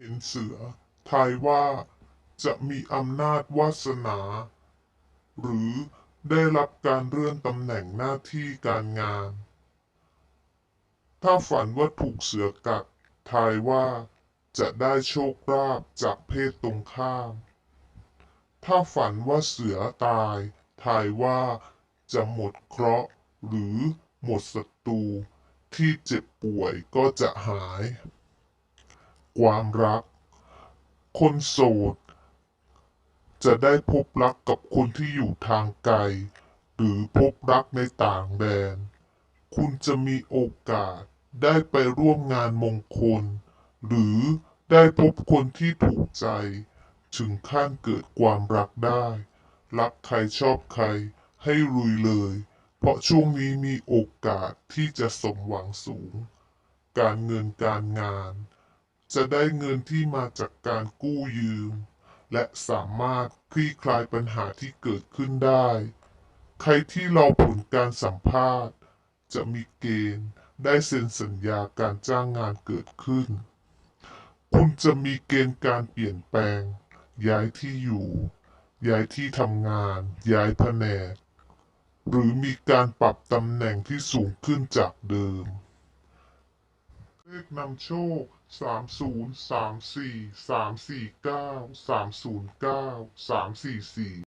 เห็นเสือทายว่าจะมีอำนาจวาสนา หรือได้รับการเลื่อนตำแหน่งหน้าที่การงาน ถ้าฝันว่าถูกเสือกัดทายว่าจะได้โชคลาภจากเพศตรงข้าม ถ้าฝันว่าเสือตายทายว่าจะหมดเคราะห์หรือหมดศัตรูที่เจ็บป่วยก็จะหาย ความรัก คนโสด จะได้พบรักกับคนที่อยู่ทางไกล หรือพบรักในต่างแดน คุณจะมีโอกาสได้ไปร่วมงานมงคล หรือได้พบคนที่ถูกใจ ถึงขั้นเกิดความรักได้ รักใครชอบใครให้ลุยเลย เพราะช่วงนี้มีโอกาสที่จะสมหวังสูง การเงินการงาน จะได้เงินที่มาจากการกู้ยืม และสามารถคลี่คลายปัญหาที่เกิดขึ้นได้ ใครที่รอผลการสัมภาษณ์ จะมีเกณฑ์ได้เซ็นสัญญาการจ้างงานเกิดขึ้น คุณจะมีเกณฑ์การเปลี่ยนแปลง ย้ายที่อยู่ ย้ายที่ทำงาน ย้ายแผนก หรือมีการปรับตำแหน่งที่สูงขึ้นจากเดิม เลขนำโชค 3 0 3 4 3 4 9 3 0 9 3 4 4